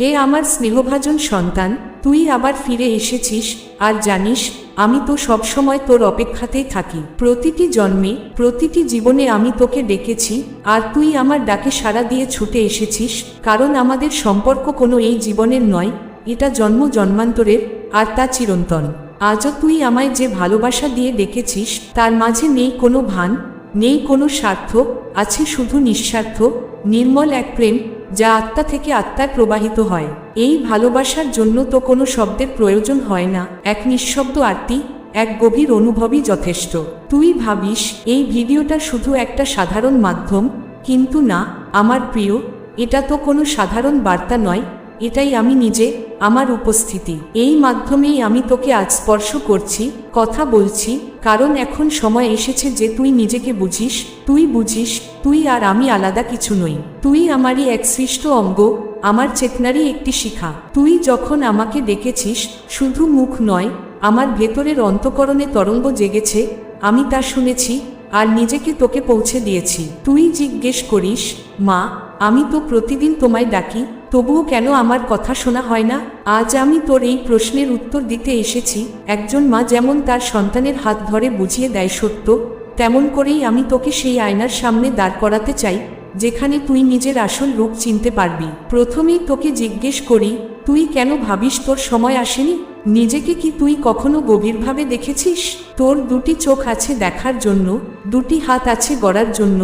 হে আমার স্নেহভাজন সন্তান, তুই আবার ফিরে এসেছিস, আর জানিস, আমি তো সবসময় তোর অপেক্ষাতেই থাকি। প্রতিটি জন্মে, প্রতিটি জীবনে আমি তোকে ডেকেছি, আর তুই আমার ডাকে সাড়া দিয়ে ছুটে এসেছিস, কারণ আমাদের সম্পর্ক কোনো এই জীবনের নয়, এটা জন্ম জন্মান্তরের, আর তা চিরন্তন। আজও তুই আমায় যে ভালোবাসা দিয়ে ডেকেছিস, তার মাঝে নেই কোনো ভান, নেই কোনো স্বার্থ, আছে শুধু নিঃস্বার্থ, নির্মল এক প্রেম যা আত্মা থেকে আত্মায় প্রবাহিত হয়। এই ভালোবাসার জন্য তো কোনো শব্দের প্রয়োজন হয় না। এক নিঃশব্দ আরতি, এক গভীর অনুভবই যথেষ্ট। তুই ভাবিস, এই ভিডিওটা শুধু একটা সাধারণ মাধ্যম, কিন্তু না, আমার প্রিয়, এটা তো কোনো সাধারণ বার্তা নয় এটাই আমি নিজে, আমার উপস্থিতি। এই মাধ্যমেই আমি তোকে আজ স্পর্শ করছি, কথা বলছি, কারণ এখন সময় এসেছে যে তুই নিজেকে বুঝিস, তুই বুঝিস, তুই আর আমি আলাদা কিছু নই। তুই আমারই এক সৃষ্ট অঙ্গ, আমার চেতনারই একটি শিখা। তুই যখন আমাকে ডেকেছিস শুধু মুখ নয়, আমার ভেতরের অন্তকরণে তরঙ্গ জেগেছে, আমি তা শুনেছি, আর নিজেকে তোকে পৌঁছে দিয়েছি। তুই জিজ্ঞেস করিস, মা, আমি তো প্রতিদিন তোমায় ডাকি তবুও কেন আমার কথা শোনা হয় না? আজ আমি তোর এই প্রশ্নের উত্তর দিতে এসেছি। একজন মা যেমন তার সন্তানের হাত ধরে বুঝিয়ে দেয় সত্য, তেমন করেই আমি তোকে সেই আয়নার সামনে দাঁড় করাতে চাই, যেখানে তুই নিজের আসল রূপ চিনতে পারবি। প্রথমেই তোকে জিজ্ঞেস করি, তুই কেন ভাবিস তোর সময় আসেনি? নিজেকে কি তুই কখনো গভীরভাবে দেখেছিস? তোর দুটি চোখ আছে দেখার জন্য, দুটি হাত আছে গড়ার জন্য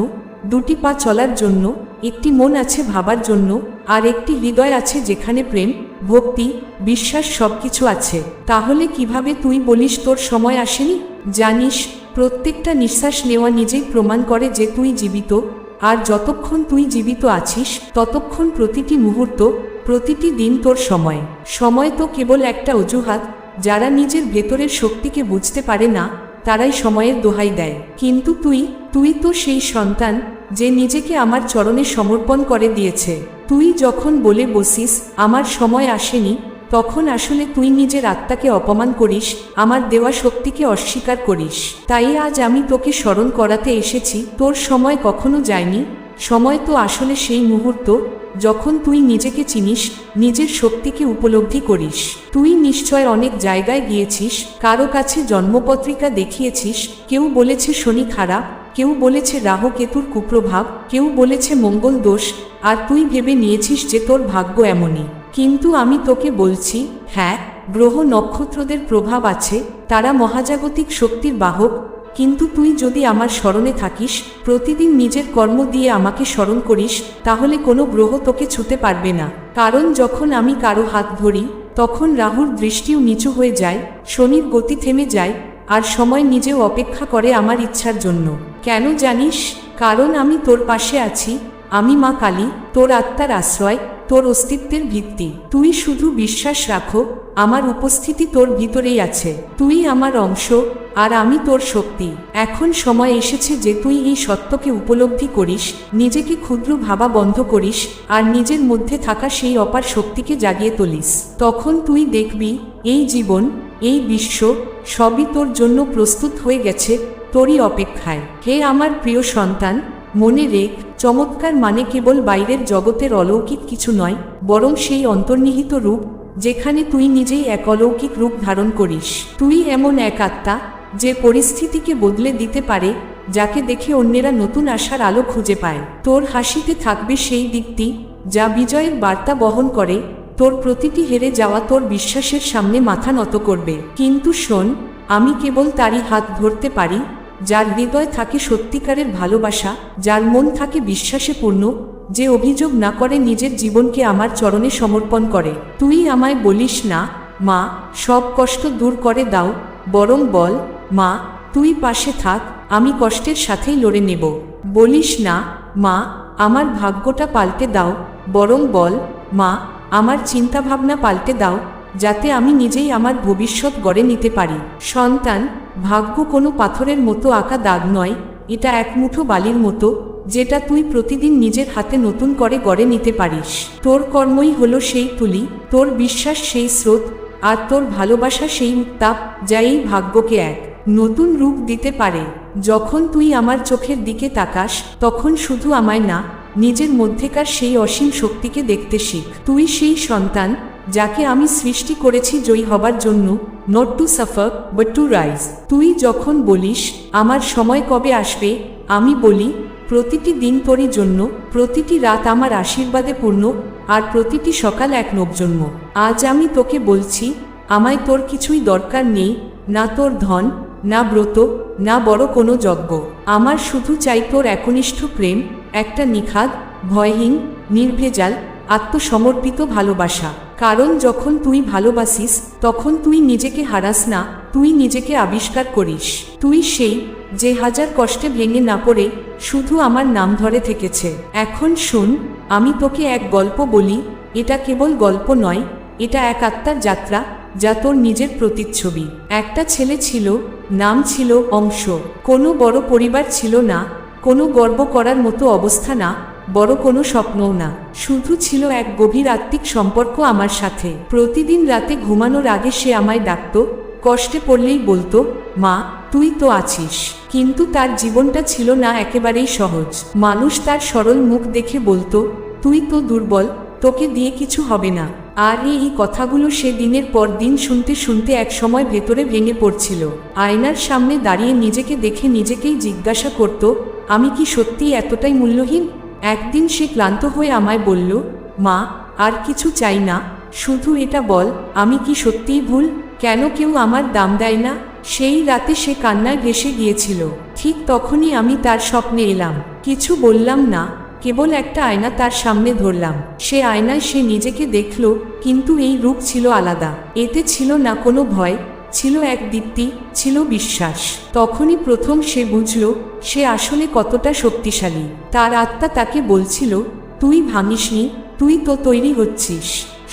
দুটি পা চলার জন্য, একটি মন আছে ভাবার জন্য, আর একটি হৃদয় আছে যেখানে প্রেম, ভক্তি, বিশ্বাস সবকিছু আছে। তাহলে কীভাবে তুই বলিস তোর সময় আসেনি? জানিস, প্রত্যেকটা নিঃশ্বাস নেওয়া নিজেই প্রমাণ করে যে তুই জীবিত, আর যতক্ষণ তুই জীবিত আছিস, ততক্ষণ প্রতিটি মুহূর্ত, প্রতিটি দিন তোর সময়। সময় তো কেবল একটা অজুহাত, যারা নিজের ভেতরের শক্তিকে বুঝতে পারে না, তারাই সময়ের দোহাই দেয়। কিন্তু তুই তুই তো সেই সন্তান যে নিজেকে আমার চরণে সমর্পণ করে দিয়েছে। তুই যখন বলে বসিস, আমার সময় আসেনি, তখন আসলে তুই নিজের আত্মাকে অপমান করিস, আমার দেওয়া শক্তিকে অস্বীকার করিস। তাই আজ আমি তোকে স্মরণ করাতে এসেছি, তোর সময় কখনো যায়নি, সময় তো আসলে সেই মুহূর্ত, যখন তুই নিজেকে চিনিস, নিজের শক্তিকে উপলব্ধি করিস। তুই নিশ্চয় অনেক জায়গায় গিয়েছিস, কারও কাছে জন্মপত্রিকা দেখিয়েছিস, কেউ বলেছে শনি খারাপ কেউ বলেছে রাহু কেতুর কুপ্রভাব, কেউ বলেছে মঙ্গল দোষ, আর তুই ভেবে নিয়েছিস যে তোর ভাগ্য এমনই। কিন্তু আমি তোকে বলছি হ্যাঁ গ্রহ নক্ষত্রদের প্রভাব আছে, তারা মহাজাগতিক শক্তির বাহক, কিন্তু তুই যদি আমার স্মরণে থাকিস, প্রতিদিন নিজের কর্ম দিয়ে আমাকে স্মরণ করিস, তাহলে কোনো গ্রহ তোকে ছুতে পারবে না। কারণ যখন আমি কারও হাত ধরি, তখন রাহুর দৃষ্টিও নিচু হয়ে যায়, শনির গতি থেমে যায় আর সময় নিজেও অপেক্ষা করে আমার ইচ্ছার জন্য। কেন জানিস? কারণ আমি তোর পাশে আছি। আমি মা কালী, তোর আত্মার আশ্রয়, তোর অস্তিত্বের ভিত্তি। তুই শুধু বিশ্বাস রাখো, আমার উপস্থিতি তোর ভিতরেই আছে। তুই আমার অংশ, আর আমি তোর শক্তি। এখন সময় এসেছে যে তুই এই সত্যকে উপলব্ধি করিস, নিজেকে ক্ষুদ্র ভাবা বন্ধ করিস, আর নিজের মধ্যে থাকা সেই অপার শক্তিকে জাগিয়ে তুলিস। তখন তুই দেখবি, এই জীবন এই বিশ্ব সবই তোর জন্য প্রস্তুত হয়ে গেছে তোরই অপেক্ষায়। হে আমার প্রিয় সন্তান, মনে রেখ, চমৎকার মানে কেবল বাইরের জগতের অলৌকিক কিছু নয়, বরং সেই অন্তর্নিহিত রূপ যেখানে তুই নিজেই এক অলৌকিক রূপ ধারণ করিস। তুই এমন এক আত্মা যে পরিস্থিতিকে বদলে দিতে পারে, যাকে দেখে অন্যেরা নতুন আশার আলো খুঁজে পায়। তোর হাসিতে থাকবে সেই দিকটি যা বিজয়ের বার্তা বহন করে তোর প্রতিটি হেরে যাওয়া তোর বিশ্বাসের সামনে মাথা নত করবে। কিন্তু শোন, আমি কেবল তারই হাত ধরতে পারি, যার হৃদয় থাকে সত্যিকারের ভালোবাসা, যার মন থাকে বিশ্বাসে পূর্ণ যে অভিযোগ না করে নিজের জীবনকে আমার চরণে সমর্পণ করে। তুই আমায় বলিস না, মা, সব কষ্ট দূর করে দাও, বরং বল, মা, তুই পাশে থাক, আমি কষ্টের সাথেই লড়ে নেব। বলিস না, মা, আমার ভাগ্যটা পাল্টে দাও, বরং বল, মা আমার চিন্তাভাবনা পাল্টে দাও, যাতে আমি নিজেই আমার ভবিষ্যৎ গড়ে নিতে পারি। সন্তান, ভাগ্য কোনো পাথরের মতো আঁকা দাগ নয়, এটা এক মুঠো বালির মতো, যেটা তুই প্রতিদিন নিজের হাতে নতুন করে গড়ে নিতে পারিস। তোর কর্মই হলো সেই তুলি, তোর বিশ্বাস সেই স্রোত, আর তোর ভালোবাসা সেই উত্তাপ, যা এই ভাগ্যকে এক নতুন রূপ দিতে পারে। যখন তুই আমার চোখের দিকে তাকাস, তখন শুধু আমায় না নিজের মধ্যেকার সেই অসীম শক্তিকে দেখতে শিখ। তুই সেই সন্তান যাকে আমি সৃষ্টি করেছি জয়ী হবার জন্য not to suffer but to rise তুই যখন বলিস, আমার সময় কবে আসবে? আমি বলি, প্রতিটি দিন তোরই জন্য, প্রতিটি রাত আমার আশীর্বাদে পূর্ণ, আর প্রতিটি সকাল এক নবজন্ম আজ আমি তোকে বলছি, আমায় তোর কিছুই দরকার নেই, না তোর ধন না ব্রত, না বড় কোনো যজ্ঞ। আমার শুধু চাই তোর একনিষ্ঠ প্রেম, একটা নিখাদ, ভয়হীন, নির্ভেজাল, আত্মসমর্পিত ভালোবাসা। কারণ যখন তুই ভালোবাসিস, তখন তুই নিজেকে হারাস না, তুই নিজেকে আবিষ্কার করিস। তুই সেই যে হাজার কষ্টে ভেঙে না পড়ে, শুধু আমার নাম ধরে থেকেছে। এখন শুন, আমি তোকে এক গল্প বলি, এটা কেবল গল্প নয়, এটা এক আত্মার যাত্রা যা তোর নিজের প্রতিচ্ছবি। একটা ছেলে ছিল, নাম ছিল অংশ। কোনো বড় পরিবার ছিল না, কোনো গর্ব করার মতো অবস্থা না, বড় কোনো স্বপ্নও না। শুধু ছিল এক গভীর আত্মিক সম্পর্ক আমার সাথে। প্রতিদিন রাতে ঘুমানোর আগে সে আমায় ডাকত, কষ্টে পড়লেই বলতো, মা, তুই তো আছিস। কিন্তু তার জীবনটা ছিল না একেবারেই সহজ। মানুষ তার সরল মুখ দেখে বলতো, তুই তো দুর্বল, তোকে দিয়ে কিছু হবে না। আর এই কথাগুলো সে দিনের পর দিন শুনতে শুনতে এক সময় ভেতরে ভেঙে পড়ছিল। আয়নার সামনে দাঁড়িয়ে নিজেকে দেখে নিজেকেই জিজ্ঞাসা করত, আমি কি সত্যিই এতটাই মূল্যহীন? একদিন সে ক্লান্ত হয়ে আমায় বলল, মা, আর কিছু চাই না। শুধু এটা বল, আমি কি সত্যিই ভুল? কেন কেউ আমার দাম দেয় না? সেই রাতে সে কান্নায় ভেসে গিয়েছিল। ঠিক তখনই আমি তার স্বপ্নে এলাম। কিছু বললাম না। কেবল একটা আয়না তার সামনে ধরলাম। সে আয়নায় সে নিজেকে দেখল, কিন্তু এই রূপ ছিল আলাদা। এতে ছিল না কোনো ভয়, ছিল এক দীপ্তি, ছিল বিশ্বাস। তখনই প্রথম সে বুঝল, সে আসলে কতটা শক্তিশালী। তার আত্মা তাকে বলছিল, তুই ভাঙিসনি, তুই তো তৈরি হচ্ছিস।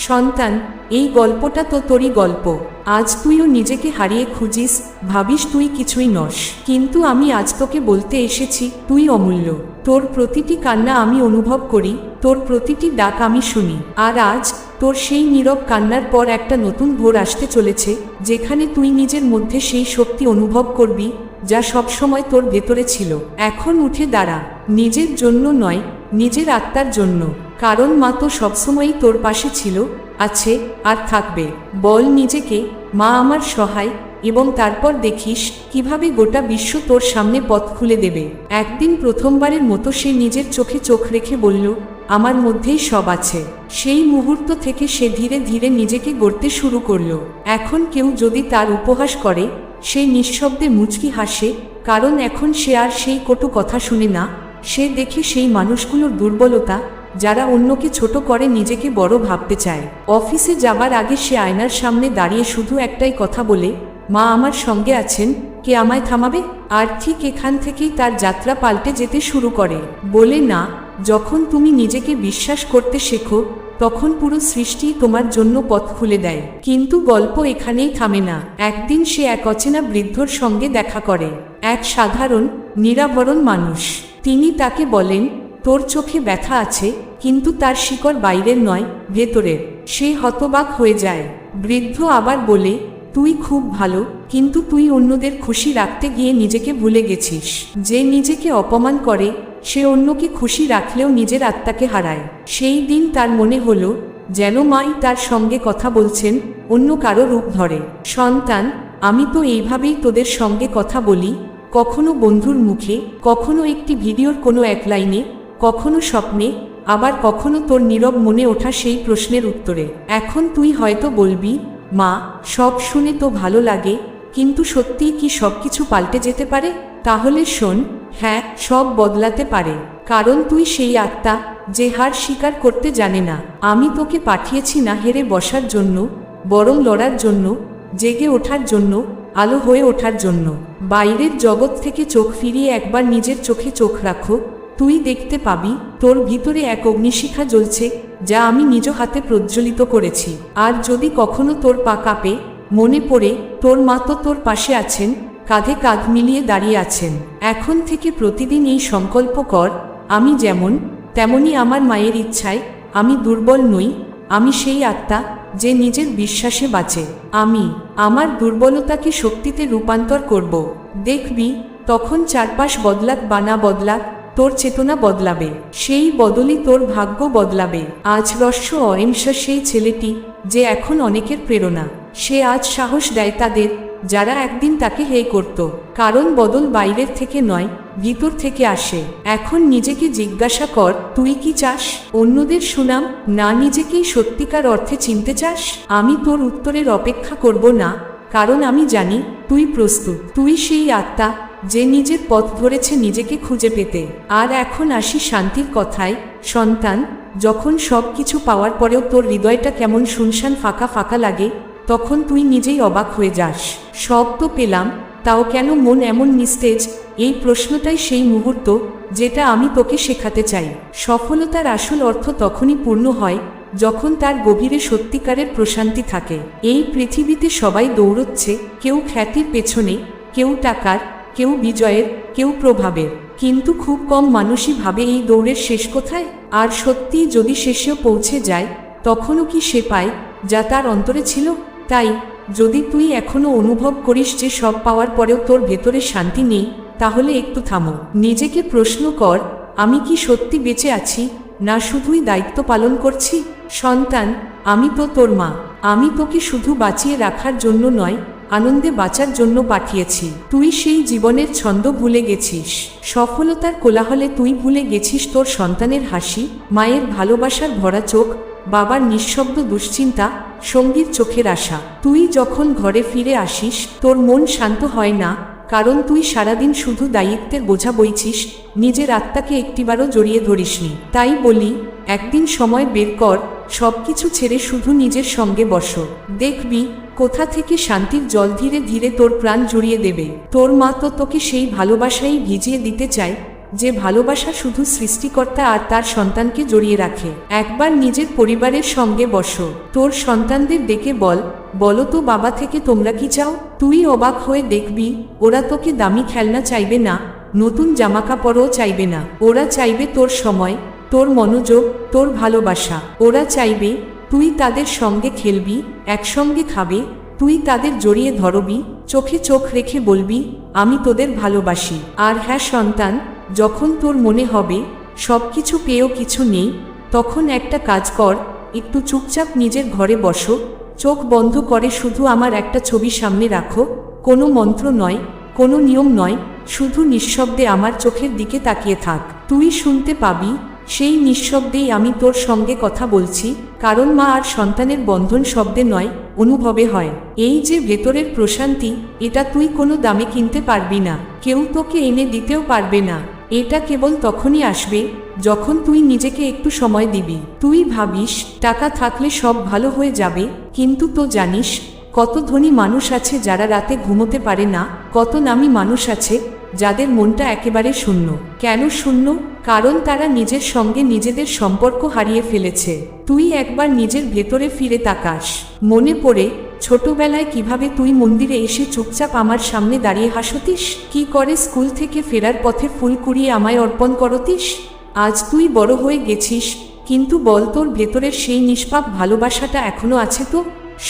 সন্তান, এই গল্পটা তো তোরই গল্প। আজ তুইও নিজেকে হারিয়ে খুঁজিস, ভাবিস তুই কিছুই নস। কিন্তু আমি আজ তোকে বলতে এসেছি, তুই অমূল্য। তোর প্রতিটি কান্না আমি অনুভব করি, তোর প্রতিটি ডাক আমি শুনি। আর আজ তোর সেই নীরব কান্নার পর একটা নতুন ভোর আসতে চলেছে, যেখানে তুই নিজের মধ্যে সেই শক্তি অনুভব করবি, যা সবসময় তোর ভেতরে ছিল। এখন উঠে দাঁড়া, নিজের জন্য নয়, নিজের আত্মার জন্য। কারণ মা তো সবসময়ই তোর পাশে ছিল আছে আর থাকবে। বল নিজেকে, মা আমার সহায়, এবং তারপর দেখিস কীভাবে গোটা বিশ্ব তোর সামনে পথ খুলে দেবে। একদিন প্রথমবারের মতো সে নিজের চোখে চোখ রেখে বলল, আমার মধ্যেই সব আছে। সেই মুহূর্ত থেকে সে ধীরে ধীরে নিজেকে গড়তে শুরু করল। এখন কেউ যদি তার উপহাস করে, সে নিঃশব্দে মুচকি হাসে, কারণ এখন সে আর সেই কটু কথা শুনে না। সে দেখে সেই মানুষগুলোর দুর্বলতা যারা অন্যকে ছোট করে নিজেকে বড় ভাবতে চায়। অফিসে যাবার আগে সে আয়নার সামনে দাঁড়িয়ে শুধু একটাই কথা বলে, মা আমার সঙ্গে আছেন, কে আমায় থামাবে? আর ঠিক এখান থেকেই তার যাত্রা পাল্টে যেতে শুরু করে। বলে, না, যখন তুমি নিজেকে বিশ্বাস করতে শেখো, তখন পুরো সৃষ্টি তোমার জন্য পথ খুলে দেয়। কিন্তু গল্প এখানেই থামে না। একদিন সে এক অচেনা বৃদ্ধর সঙ্গে দেখা করে। এক সাধারণ নিরাবরণ মানুষ। তিনি তাকে বলেন তোর চোখে ব্যথা আছে, কিন্তু তার শিকড় বাইরের নয়, ভেতরের। সে হতবাক হয়ে যায়। বৃদ্ধ আবার বলে, তুই খুব ভালো, কিন্তু তুই অন্যদের খুশি রাখতে গিয়ে নিজেকে ভুলে গেছিস। যে নিজেকে অপমান করে, সে অন্যকে খুশি রাখলেও নিজের আত্মাকে হারায়। সেই দিন তার মনে হলো, যেন মাই তার সঙ্গে কথা বলছেন, অন্য কারও রূপ ধরে। সন্তান, আমি তো এইভাবেই তোদের সঙ্গে কথা বলি। কখনো বন্ধুর মুখে, কখনো একটি ভিডিওর কোনো এক লাইনে কখনো স্বপ্নে, আবার কখনো তোর নীরব মনে ওঠা সেই প্রশ্নের উত্তরে। এখন তুই হয়তো বলবি, মা, সব শুনে তো ভালো লাগে, কিন্তু সত্যিই কি সব কিছু পাল্টে যেতে পারে? তাহলে শোন হ্যাঁ সব বদলাতে পারে। কারণ তুই সেই আত্মা, যে হার স্বীকার করতে জানে না। আমি তোকে পাঠিয়েছি না হেরে বসার জন্য, বরং লড়ার জন্য, জেগে ওঠার জন্য, আলো হয়ে ওঠার জন্য। বাইরের জগৎ থেকে চোখ ফিরিয়ে একবার নিজের চোখে চোখ রাখো তুই দেখতে পাবি, তোর ভিতরে এক অগ্নিশিখা জ্বলছে, যা আমি নিজ হাতে প্রজ্বলিত করেছি। আর যদি কখনো তোর পা কাঁপে, মনে পড়ে, তোর মা তো তোর পাশে আছেন, কাঁধে কাঁধ মিলিয়ে দাঁড়িয়ে আছেন। এখন থেকে প্রতিদিন এই সংকল্প কর, আমি যেমন, তেমনি আমার মায়ের ইচ্ছায়, আমি দুর্বল নই, আমি সেই আত্মা, যে নিজের বিশ্বাসে বাঁচে। আমি, আমার দুর্বলতাকে শক্তিতে রূপান্তর করব। দেখবি, তখন চারপাশ বদলাক বানা বদলাক তোর চেতনা বদলাবে, সেই বদলই তোর ভাগ্য বদলাবে। আজ রস্য অহিংসা সেই ছেলেটি, যে এখন অনেকের প্রেরণা। সে আজ সাহস দেয় তাদের, যারা একদিন তাকে হে করত। কারণ বদল বাইরের থেকে নয়, ভিতর থেকে আসে। এখন নিজেকে জিজ্ঞাসা কর, তুই কি চাস? অন্যদের সুনাম, না নিজেকেই সত্যিকার অর্থে চিনতে চাস? আমি তোর উত্তরের অপেক্ষা করব না, কারণ আমি জানি, তুই প্রস্তুত। তুই সেই আত্মা যে নিজের পথ ধরেছে নিজেকে খুঁজে পেতে। আর এখন আসি শান্তির কথায়, সন্তান, যখন সব কিছু পাওয়ার পরেও তোর হৃদয়টা কেমন শুনশান ফাঁকা ফাঁকা লাগে, তখন তুই নিজেই অবাক হয়ে যাস। সব তো পেলাম, তাও কেন মন এমন নিস্তেজ? এই প্রশ্নটাই সেই মুহূর্ত, যেটা আমি তোকে শেখাতে চাই। সফলতার আসল অর্থ তখনই পূর্ণ হয়, যখন তার গভীরে সত্যিকারের প্রশান্তি থাকে। এই পৃথিবীতে সবাই দৌড়চ্ছে, কেউ খ্যাতির পেছনে, কেউ টাকার কেউ বিজয়ের, কেউ প্রভাবের। কিন্তু খুব কম মানুষই ভাবে এই দৌড়ের শেষ কোথায়। আর সত্যি যদি শেষেও পৌঁছে যায়, তখনও কি সে পায়, যা তার অন্তরে ছিল? তাই, যদি তুই এখনও অনুভব করিস যে সব পাওয়ার পরেও তোর ভেতরে শান্তি নেই, তাহলে একটু থামো। নিজেকে প্রশ্ন কর, আমি কি সত্যি বেঁচে আছি, না শুধুই দায়িত্ব পালন করছি? সন্তান, আমি তো তোর মা। আমি তোকে শুধু বাঁচিয়ে রাখার জন্য নয় আনন্দে বাঁচার জন্য পাঠিয়েছি। তুই সেই জীবনের ছন্দ ভুলে গেছিস। সফলতার কোলাহলে তুই ভুলে গেছিস তোর সন্তানের হাসি, মায়ের ভালোবাসার ভরা চোখ, বাবার নিঃশব্দ দুশ্চিন্তা, সঙ্গীর চোখের আশা। তুই যখন ঘরে ফিরে আসিস, তোর মন শান্ত হয় না, কারণ তুই সারাদিন শুধু দায়িত্বের বোঝা বইছিস, নিজের আত্মাকে একটিবারও জড়িয়ে ধরিসনি। তাই বলি, একদিন সময় বের কর সব কিছু ছেড়ে শুধু নিজের সঙ্গে বসো। দেখবি কোথা থেকে শান্তির জল ধীরে ধীরে তোর প্রাণ জুড়িয়ে দেবে? তোর মা তো তোকে সেই ভালোবাসাই ভিজিয়ে দিতে চায়, যে ভালোবাসা শুধু সৃষ্টিকর্তা আর তার সন্তানকে জড়িয়ে রাখে। একবার নিজের পরিবারের সঙ্গে বসো। তোর সন্তানদের ডেকে বল, বলো তো বাবা থেকে তোমরা কি চাও? তুই অবাক হয়ে দেখবি, ওরা তোকে দামি খেলনা চাইবে না, নতুন জামাকাপড়ও চাইবে না। ওরা চাইবে তোর সময়, তোর মনোযোগ, তোর ভালোবাসা। ওরা চাইবে তুই তাদের সঙ্গে খেলবি, একসঙ্গে খাবে, তুই তাদের জড়িয়ে ধরবি, চোখে চোখ রেখে বলবি, আমি তোদের ভালোবাসি। আর হ্যাঁ সন্তান, যখন তোর মনে হবে সব কিছু পেয়েও কিছু নেই, তখন একটা কাজ কর, একটু চুপচাপ নিজের ঘরে বসো, চোখ বন্ধ করে শুধু আমার একটা ছবি সামনে রাখো, কোনো মন্ত্র নয়, কোনো নিয়ম নয়, শুধু নিঃশব্দে আমার চোখের দিকে তাকিয়ে থাক। তুই শুনতে পাবি সেই নিঃশব্দেই আমি তোর সঙ্গে কথা বলছি, কারণ মা আর সন্তানের বন্ধন শব্দে নয়, অনুভবে হয়। এই যে ভেতরের প্রশান্তি, এটা তুই কোনো দামে কিনতে পারবি না, কেউ তোকে এনে দিতেও পারবে না। এটা কেবল তখনই আসবে, যখন তুই নিজেকে একটু সময় দিবি। তুই ভাবিস, টাকা থাকলে সব ভালো হয়ে যাবে, কিন্তু তো জানিস, কত ধনী মানুষ আছে যারা রাতে ঘুমোতে পারে না, কত নামী মানুষ আছে যাদের মনটা একেবারে শূন্য। কেন শূন্য? কারণ তারা নিজের সঙ্গে নিজেদের সম্পর্ক হারিয়ে ফেলেছে। তুই একবার নিজের ভেতরে ফিরে তাকাস। মনে পড়ে, ছোটবেলায় কীভাবে তুই মন্দিরে এসে চুপচাপ আমার সামনে দাঁড়িয়ে হাসতিস? কি করে স্কুল থেকে ফেরার পথে ফুল কুড়িয়ে আমায় অর্পণ করতিস? আজ তুই বড় হয়ে গেছিস, কিন্তু বল তোর ভেতরের সেই নিষ্পাপ ভালোবাসাটা এখনও আছে তো?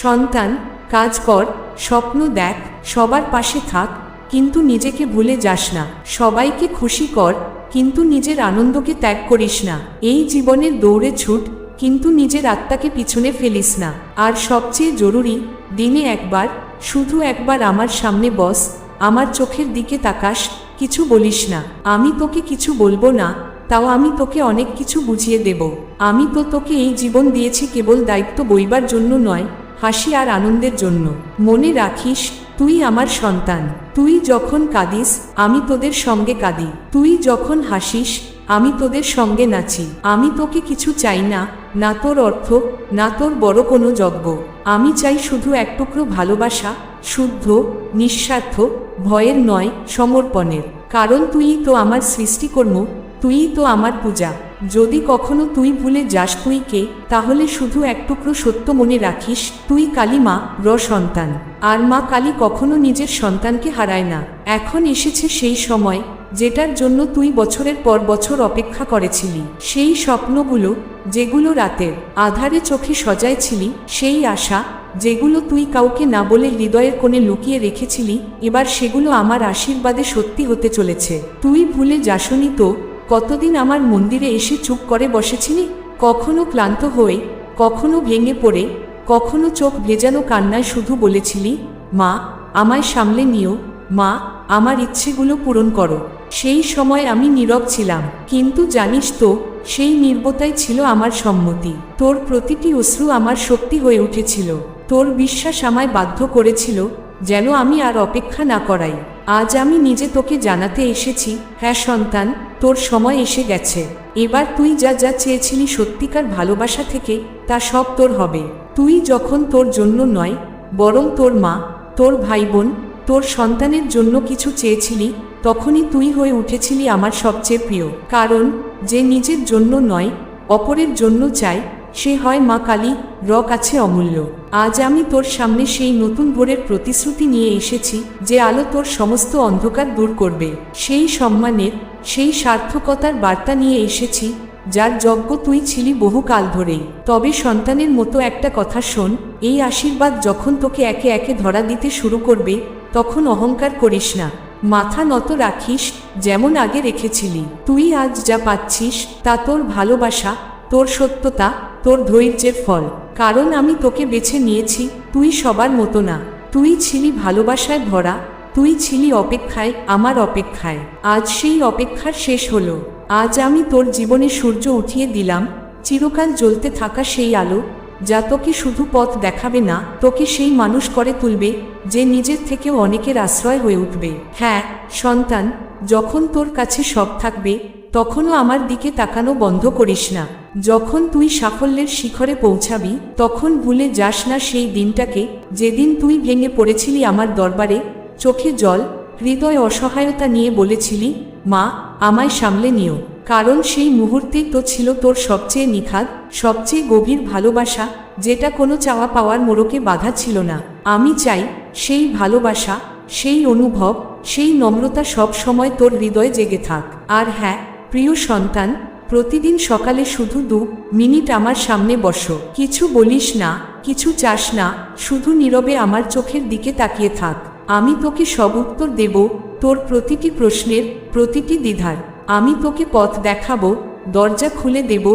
সন্তান, কাজ কর, স্বপ্ন দেখ, সবার পাশে থাক কিন্তু নিজেকে ভুলে যাস না। সবাইকে খুশি কর, কিন্তু নিজের আনন্দকে ত্যাগ করিস না। এই জীবনের দৌড়ে ছুট, কিন্তু নিজের আত্মাকে পিছনে ফেলিস না। আর সবচেয়ে জরুরি, দিনে একবার, শুধু একবার আমার সামনে বস, আমার চোখের দিকে তাকাস, কিছু বলিস না। আমি তোকে কিছু বলব না, তাও আমি তোকে অনেক কিছু বুঝিয়ে দেব। আমি তো তোকে এই জীবন দিয়েছি কেবল দায়িত্ব বইবার জন্য নয়, হাসি আর আনন্দের জন্য। মনে রাখিস তুই আমার সন্তান, তুই যখন কাঁদিস, আমি তোদের সঙ্গে কাঁদি। তুই যখন হাসিস, আমি তোদের সঙ্গে নাচি। আমি তোকে কিছু চাই না না তোর অর্থ, না তোর বড় কোনো যজ্ঞ। আমি চাই শুধু এক টুকরো ভালোবাসা, শুদ্ধ, নিঃস্বার্থ, ভয়ের নয়, সমর্পণের। কারণ তুই তো আমার সৃষ্টিকর্ম, তুই তো আমার পূজা। যদি কখনো তুই ভুলে যাস তুই কে তাহলে শুধু এক টুকরো সত্য মনে রাখিস, তুই কালী মা, র সন্তান। আর মা কালী কখনো নিজের সন্তানকে হারায় না। এখন এসেছে সেই সময়, যেটার জন্য তুই বছরের পর বছর অপেক্ষা করেছিলি। সেই স্বপ্নগুলো, যেগুলো রাতের আধারে চোখে সজাইছিলি, সেই আশা, যেগুলো তুই কাউকে না বলে হৃদয়ের কোণে লুকিয়ে রেখেছিলি, এবার সেগুলো আমার আশীর্বাদে সত্যি হতে চলেছে। তুই ভুলে যাসনি তো কতদিন আমার মন্দিরে এসে চুপ করে বসেছিলি? কখনো ক্লান্ত হয়ে, কখনো ভেঙে পড়ে, কখনো চোখ ভেজানো কান্নায় শুধু বলেছিলি, মা, আমায় সামলে নিও, মা, আমার ইচ্ছেগুলো পূরণ করো। সেই সময় আমি নীরব ছিলাম, কিন্তু জানিস তো, সেই নির্বতাই ছিল আমার সম্মতি। তোর প্রতিটি অশ্রু আমার শক্তি হয়ে উঠেছিল। তোর বিশ্বাস আমায় বাধ্য করেছিল, যেন আমি আর অপেক্ষা না করাই। আজ আমি নিজে তোকে জানাতে এসেছি হ্যাঁ সন্তান, তোর সময় এসে গেছে। এবার তুই যা যা চেয়েছিলি সত্যিকার ভালোবাসা থেকে, তা সব তোর হবে। তুই যখন তোর জন্য নয়, বরং তোর মা, তোর ভাই বোন তোর সন্তানের জন্য কিছু চেয়েছিলি, তখনই তুই হয়ে উঠেছিলি আমার সবচেয়ে প্রিয়। কারণ, যে নিজের জন্য নয়, অপরের জন্য চায় সে হয় মা কালী, রক আছে অমূল্য। আজ আমি তোর সামনে সেই নতুন ভোরের প্রতিশ্রুতি নিয়ে এসেছি, যে আলো তোর সমস্ত অন্ধকার দূর করবে। সেই সম্মানের, সেই সার্থকতার বার্তা নিয়ে এসেছি, যার যজ্ঞ তুই ছিলি বহুকাল ধরেই। তবে সন্তানের মতো একটা কথা শোন, এই আশীর্বাদ যখন তোকে একে একে ধরা দিতে শুরু করবে, তখন অহংকার করিস না। মাথা নত রাখিস, যেমন আগে রেখেছিলি। তুই আজ যা পাচ্ছিস, তা তোর ভালোবাসা, তোর সত্যতা তোর ধৈর্যের ফল। কারণ আমি তোকে বেছে নিয়েছি। তুই সবার মতো না। তুই ছিলি ভালোবাসায় ভরা। তুই ছিলি অপেক্ষায় আমার অপেক্ষায়। আজ সেই অপেক্ষার শেষ হলো। আজ আমি তোর জীবনে সূর্য উঠিয়ে দিলাম। চিরকাল জ্বলতে থাকা সেই আলো, যা তোকে শুধু পথ দেখাবে না, তোকে সেই মানুষ করে তুলবে, যে নিজের থেকেও অনেকের আশ্রয় হয়ে উঠবে। হ্যাঁ সন্তান, যখন তোর কাছে সব থাকবে তখনও আমার দিকে তাকানো বন্ধ করিস না। যখন তুই সাফল্যের শিখরে পৌঁছাবি, তখন ভুলে যাস না সেই দিনটাকে, যেদিন তুই ভেঙে পড়েছিলি আমার দরবারে, চোখে জল, হৃদয় অসহায়তা নিয়ে বলেছিলি, মা, আমায় সামলে নিও। কারণ সেই মুহূর্তেই তো ছিল তোর সবচেয়ে নিখাদ, সবচেয়ে গভীর ভালোবাসা, যেটা কোনো চাওয়া পাওয়ার মোড়কে বাধা ছিল না। আমি চাই, সেই ভালোবাসা, সেই অনুভব, সেই নম্রতা সব সময় তোর হৃদয়ে জেগে থাক। আর হ্যাঁ প্রিয় সন্তান, প্রতিদিন সকালে শুধু দু মিনিট আমার সামনে বসো। কিছু বলিস না, কিছু চাস না, শুধু নীরবে আমার চোখের দিকে তাকিয়ে থাক। আমি তোকে সব উত্তর দেব, তোর প্রতিটি প্রশ্নের প্রতিটি দ্বিধার। আমি তোকে পথ দেখাবো, দরজা খুলে দেব,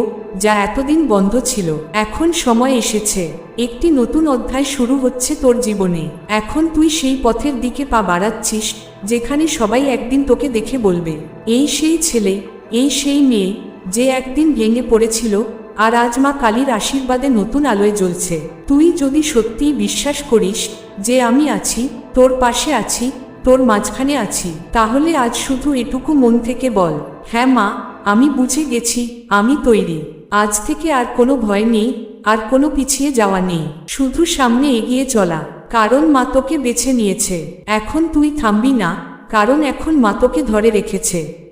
যা এতদিন বন্ধ ছিল। এখন সময় এসেছে। একটি নতুন অধ্যায় শুরু হচ্ছে তোর জীবনে। এখন তুই সেই পথের দিকে পা বাড়াচ্ছিস, যেখানে সবাই একদিন তোকে দেখে বলবে, এই সেই ছেলে এই সেই মেয়ে যে একদিন ভেঙে পড়েছিল আর আজ মা কালীর আশীর্বাদে নতুন আলোয় জ্বলছে। তুই যদি সত্যিই বিশ্বাস করিস যে আমি আছি, তোর পাশে আছি, তোর মাঝখানে আছি, তাহলে আজ শুধু এটুকু মন থেকে বল। হ্যাঁ মা, আমি বুঝে গেছি, আমি তৈরি। আজ থেকে আর কোনো ভয় নেই, আর কোনো পিছিয়ে যাওয়া নেই। শুধু সামনে এগিয়ে চলা, কারণ মা তোকে বেছে নিয়েছে। এখন তুই থামবি না, কারণ এখন মা তোকে ধরে রেখেছে।